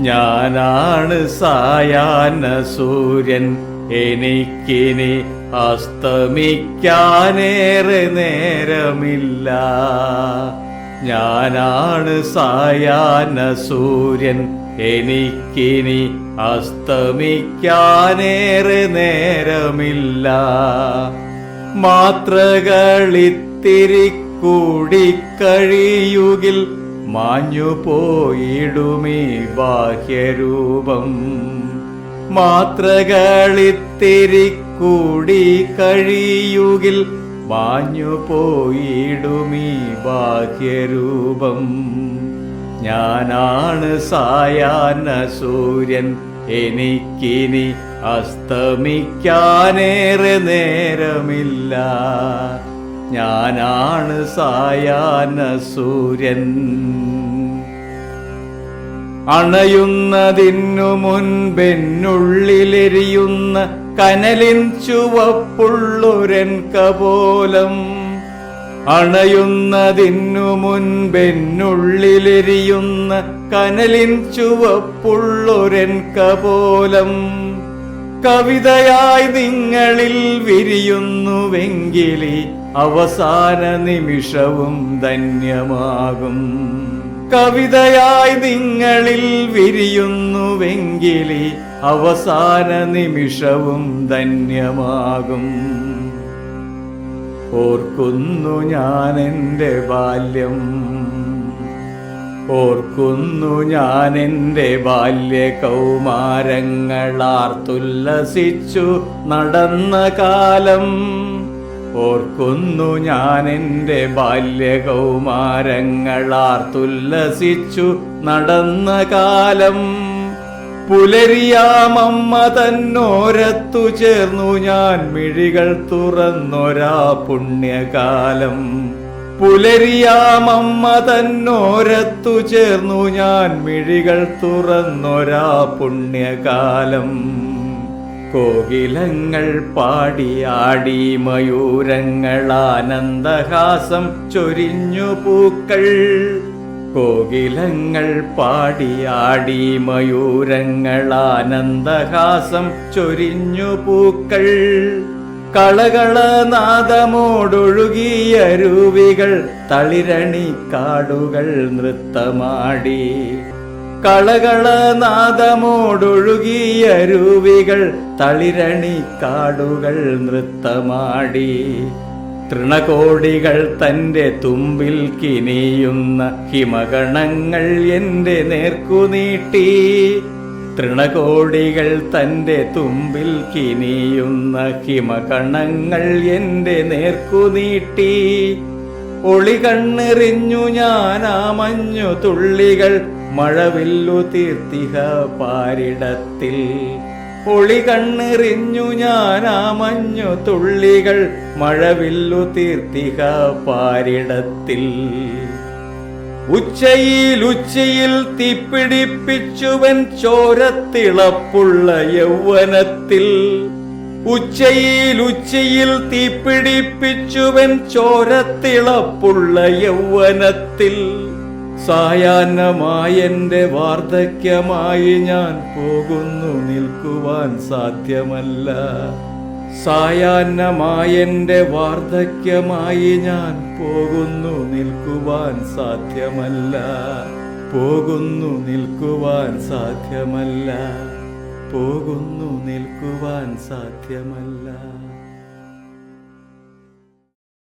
ഞാനാണ് സായാഹ്ന സൂര്യൻ. എനിക്കിനി അസ്തമിക്കാനേറെ നേരമില്ല. ഞാനാണ് സായാഹ്ന സൂര്യൻ. എനിക്കിനി അസ്തമിക്കാനേറെ നേരമില്ല. മാത്രകളിത്തിരി കൂടിക്കഴിയുകിൽ മാഞ്ഞു പോയിടുമീ ബാഹ്യരൂപം. മാത്രകളിത്തിരി കൂടി കഴിയുകിൽ മാഞ്ഞു പോയിടുമീ ബാഹ്യരൂപം. ഞാനാണ് സായാഹ്ന സൂര്യൻ എനിക്കിനി അസ്തമിക്കാനേറെ നേരമില്ല. ഞാനാണ് സായാഹ്ന സൂര്യൻ. അണയുന്നതിനു മുൻപെന്നുള്ളിലെരിയുന്ന കനലിൻ ചുവപ്പുള്ളൊരൻ കപോലം. അണയുന്നതിനു മുൻപെന്നുള്ളിലെരിയുന്ന കനലിൻ ചുവപ്പുള്ളൊരൻ കപോലം. കവിതയായി നിങ്ങളിൽ വിരിയുന്നുവെങ്കിലി അവസാന നിമിഷവും ധന്യമാകും. കവിതയായി നിങ്ങളിൽ വിരിയുന്നുവെങ്കിലി അവസാന നിമിഷവും ധന്യമാകും. ഓർക്കുന്നു ഞാൻ എന്റെ ബാല്യം. ഓർക്കുന്നു ഞാൻ എന്റെ ബാല്യ കൗമാരങ്ങളാർത്തുല്ലസിച്ചു നടന്ന കാലം. ഓർക്കുന്നു ഞാൻ എന്റെ ബാല്യ കൗമാരങ്ങളാർത്തുല്ലസിച്ചു നടന്ന കാലം. പുലരിയാമമ്മ തന്നോരത്തു ചേർന്നു ഞാൻ മിഴികൾ തുറന്നൊരാ പുണ്യകാലം. പുലരിയാമമ്മ തന്നോരത്തു ചേർന്നു ഞാൻ മിഴികൾ തുറന്നൊരാ പുണ്യകാലം. കോകിലങ്ങൾ പാടിയാടി മയൂരങ്ങൾ ആനന്ദഹാസം ചൊരിഞ്ഞു പൂക്കൾ. കോകിലങ്ങൾ പാടിയാടി മയൂരങ്ങൾ ആനന്ദഹാസം ചൊരിഞ്ഞു പൂക്കൾ. കളകളനാദമോടൊഴുകിയ രൂപികൾ തളിരണി കാടുകൾ നൃത്തമാടി. കളകളനാദമോടൊഴുകിയ രൂപികൾ തളിരണി കാടുകൾ നൃത്തമാടി. തൃണകോടികൾ തന്റെ തുമ്പിൽ കിനിയുന്ന ഹിമഗണങ്ങൾ എന്റെ നേർക്കുനീട്ടി തൃണകോടികൾ തന്റെ തുമ്പിൽ കിനിയുന്ന ഹിമകണങ്ങൾ എന്റെ നേർക്കുനീട്ടി. ഒളി കണ്ണെറിഞ്ഞു ആ മഞ്ഞു തുള്ളികൾ മഴവില്ലു തീർത്തിഹ പാരിടത്തിൽ. ഒളി കണ്ണെറിഞ്ഞു ആ മഞ്ഞു തുള്ളികൾ മഴവില്ലു തീർത്തിഹ പാരിടത്തിൽ. ഉച്ചയിൽ ഉച്ചയിൽ തീപ്പിടിപ്പിച്ചുവൻ ചോരത്തിളപ്പുള്ള യൗവനത്തിൽ. ഉച്ചയിൽ ഉച്ചയിൽ തീപ്പിടിപ്പിച്ചുവൻ ചോരത്തിളപ്പുള്ള യൗവനത്തിൽ. സായാഹ്നമായെന്റെ വാർദ്ധക്യമായി ഞാൻ പോകുന്നു നിൽക്കുവാൻ സാധ്യമല്ല. സായാഹ്നമായെന്റെ വാർദ്ധക്യമായി ഞാൻ പോകുന്നു നിൽക്കുവാൻ സാധ്യമല്ല. പോകുന്നു നിൽക്കുവാൻ സാധ്യമല്ല. പോകുന്നു നിൽക്കുവാൻ സാധ്യമല്ല.